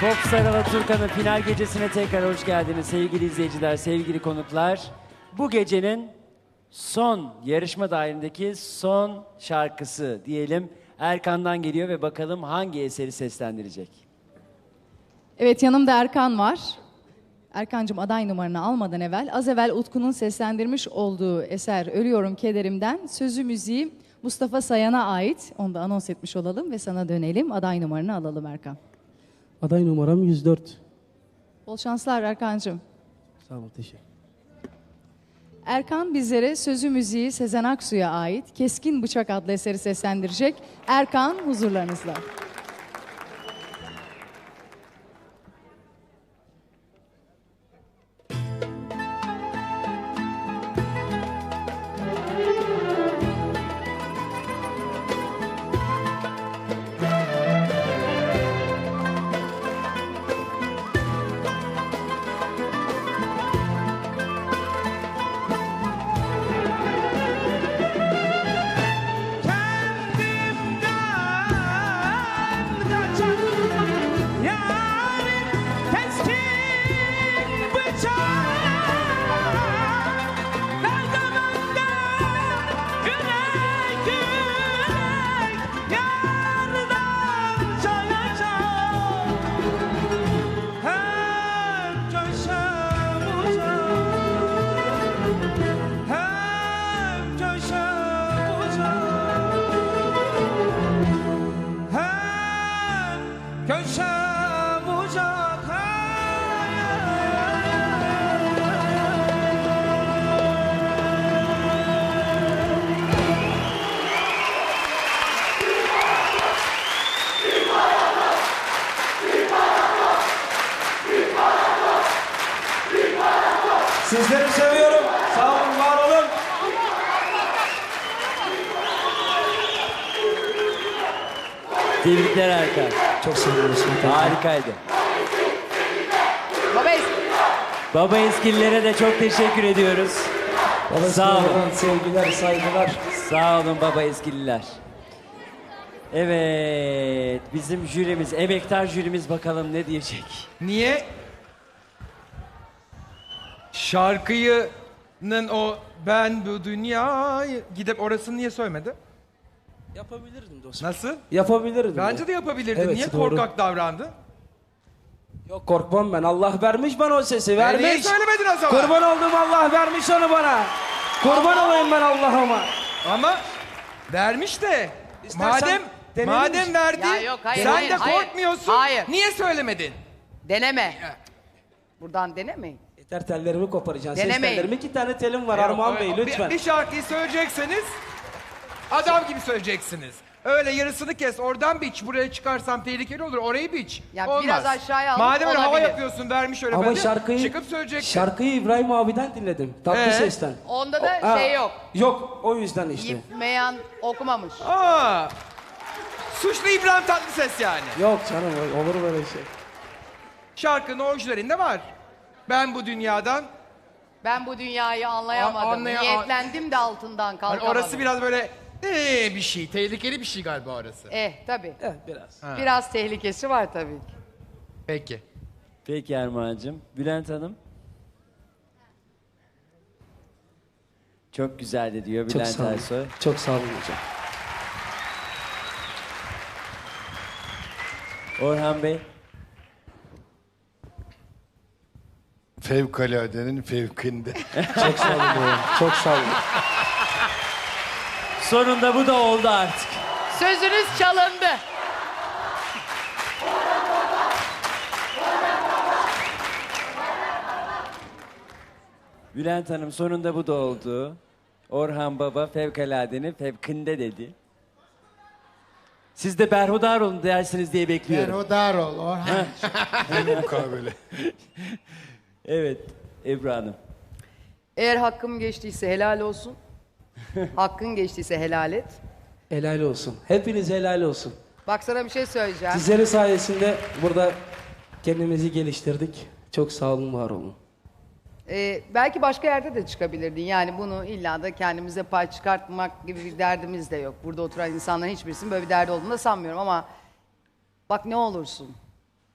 Pop Sarala final gecesine tekrar hoş geldiniz sevgili izleyiciler, sevgili konuklar. Bu gecenin son yarışma dahilindeki son şarkısı diyelim Erkan'dan geliyor ve bakalım hangi eseri seslendirecek. Evet yanımda Erkan var. Erkancığım aday numaranı almadan evvel az evvel Utku'nun seslendirmiş olduğu eser Ölüyorum Kederim'den sözü müziği Mustafa Sayan'a ait. Onu da anons etmiş olalım ve sana dönelim. Aday numaranı alalım Erkan. Aday numaram 104. Bol şanslar Erkancığım. Sağ olun teşekkür. Erkan bizlere sözü müziği Sezen Aksu'ya ait Keskin Bıçak adlı eseri seslendirecek. Erkan huzurlarınızda. Sizleri seviyorum. Sağ olun, var olun. Tebrikler Erkan. Çok abi. Harikaydı. Baba Baba eskililere de çok teşekkür ediyoruz. Sağ olun. Sevgiler, saygılar. Sağ olun baba eskililer. Evet, bizim jürimiz, emektar jürimiz bakalım ne diyecek. Niye? Şarkıyının o ben bu dünyayı gidip orasını niye söylemedi? Yapabilirdim dostum. Nasıl? Yapabilirdim. Bence de yapabilirdin. Evet, niye doğru. korkak davrandın? Yok korkmam ben. Allah vermiş bana o sesi. Vermiş. niye söylemedin o zaman? Kurban olduğum Allah vermiş onu bana. Kurban olayım ben Allah'ıma. Ama vermiş de. İstersen madem deneyelim madem verdi, Ya yok, hayır, sen hayır, de hayır. korkmuyorsun. Hayır. Niye söylemedin? Deneme. Buradan denemeyin. Yeter tellerimi koparacaksın. Ses Denemeyin. tellerim. İki tane telim var Yok, Armağan o- Bey o- bir- lütfen. Bir, şarkıyı söyleyecekseniz adam gibi söyleyeceksiniz. Öyle yarısını kes, oradan biç. Buraya çıkarsam tehlikeli olur. Orayı biç. Ya Olmaz. biraz aşağıya alıp Madem öyle hava olabilir. yapıyorsun, vermiş öyle Ama ben de şarkıyı çıkıp söyleyeceksin. şarkıyı İbrahim abiden dinledim. Tatlı Ee? sesten. Onda da Ha, şey yok. Yok o yüzden işte. Yip Meyan okumamış. Aa, suçlu İbrahim Tatlıses yani. Yok canım olur böyle şey. Şarkının orijinalinde var. Ben bu dünyadan Ben bu dünyayı anlayamadım. A- anlaya- Niyetlendim de altından Hani kalkamadım. orası biraz böyle ee, bir şey, tehlikeli bir şey galiba orası. Eh tabii. Evet biraz. Biraz tehlikesi var tabii ki. Peki. Peki Erman'cığım. Bülent Hanım. Çok güzeldi diyor Çok Bülent sağ olun. Ersoy. Çok sağ olun hocam. Orhan Bey. Fevkaladenin fevkinde. Çok sağ olun hocam. Çok sağ olun. Sonunda bu da oldu artık. Sözünüz çalındı. Bülent Hanım sonunda bu da oldu. Orhan Baba fevkaladenin fevkinde dedi. Siz de berhudar olun dersiniz diye bekliyorum. Berhudar ol Orhan. mukabele. Evet Ebru Hanım. Eğer hakkım geçtiyse helal olsun. Hakkın geçtiyse helal et. Helal olsun. Hepiniz helal olsun. Bak sana bir şey söyleyeceğim. Sizlerin sayesinde burada kendimizi geliştirdik. Çok sağ olun, var olun. Ee, belki başka yerde de çıkabilirdin. Yani bunu illa da kendimize pay çıkartmak gibi bir derdimiz de yok. Burada oturan insanların hiçbirisinin böyle bir derdi olduğunu da sanmıyorum ama bak ne olursun.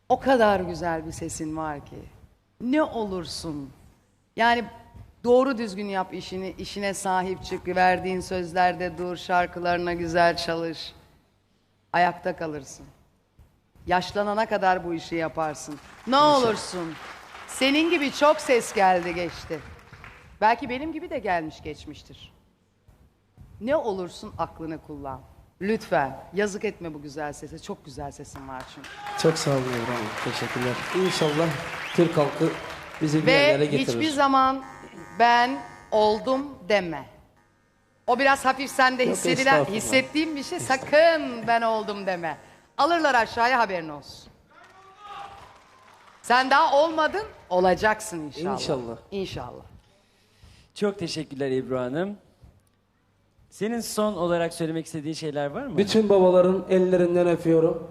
O kadar güzel bir sesin var ki. Ne olursun. Yani doğru düzgün yap işini, işine sahip çık, verdiğin sözlerde dur, şarkılarına güzel çalış. Ayakta kalırsın. Yaşlanana kadar bu işi yaparsın. Ne olursun. Senin gibi çok ses geldi geçti. Belki benim gibi de gelmiş geçmiştir. Ne olursun aklını kullan. Lütfen. Yazık etme bu güzel sese. Çok güzel sesin var çünkü. Çok sağ olun İbrahim. Teşekkürler. İnşallah Türk halkı bizi bir yerlere Ve getirir. hiçbir zaman ben oldum deme. O biraz hafif sende Yok, hissedilen, estağfurullah. hissettiğim bir şey sakın ben oldum deme. Alırlar aşağıya haberin olsun. Sen daha olmadın, olacaksın inşallah. İnşallah. İnşallah. Çok teşekkürler Ebru Hanım. Senin son olarak söylemek istediğin şeyler var mı? Bütün babaların ellerinden öpüyorum.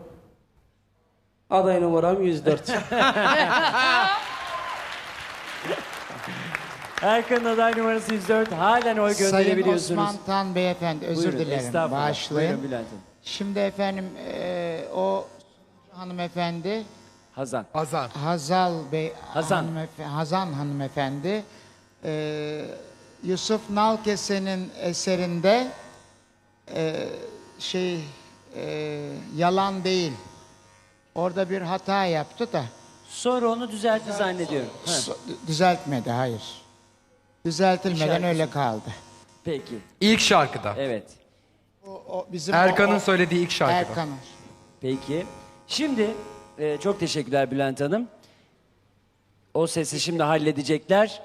Aday numaram 104. Erkan'ın aday numarası 104. Halen oy Sayın gönderebiliyorsunuz. Osman Tan Beyefendi özür Buyurun, dilerim estağfurullah. bağışlayın. Buyurun Bülent Hanım. Şimdi efendim e, o hanımefendi Hazan. Azan. Hazal Bey Hazan. hanımefe- Hazan hanımefendi e, Yusuf Nalkese'nin eserinde e, şey e, yalan değil. Orada bir hata yaptı da Sonra onu düzeltti zannediyorum. Ha, so- düzeltmedi hayır. Düzeltilmeden öyle kaldı. peki. İlk şarkıda. Evet. O, o bizim Erkan'ın o- söylediği ilk şarkıda. Erkan'ın. Peki. Şimdi e, çok teşekkürler Bülent Hanım. O sesi şimdi halledecekler.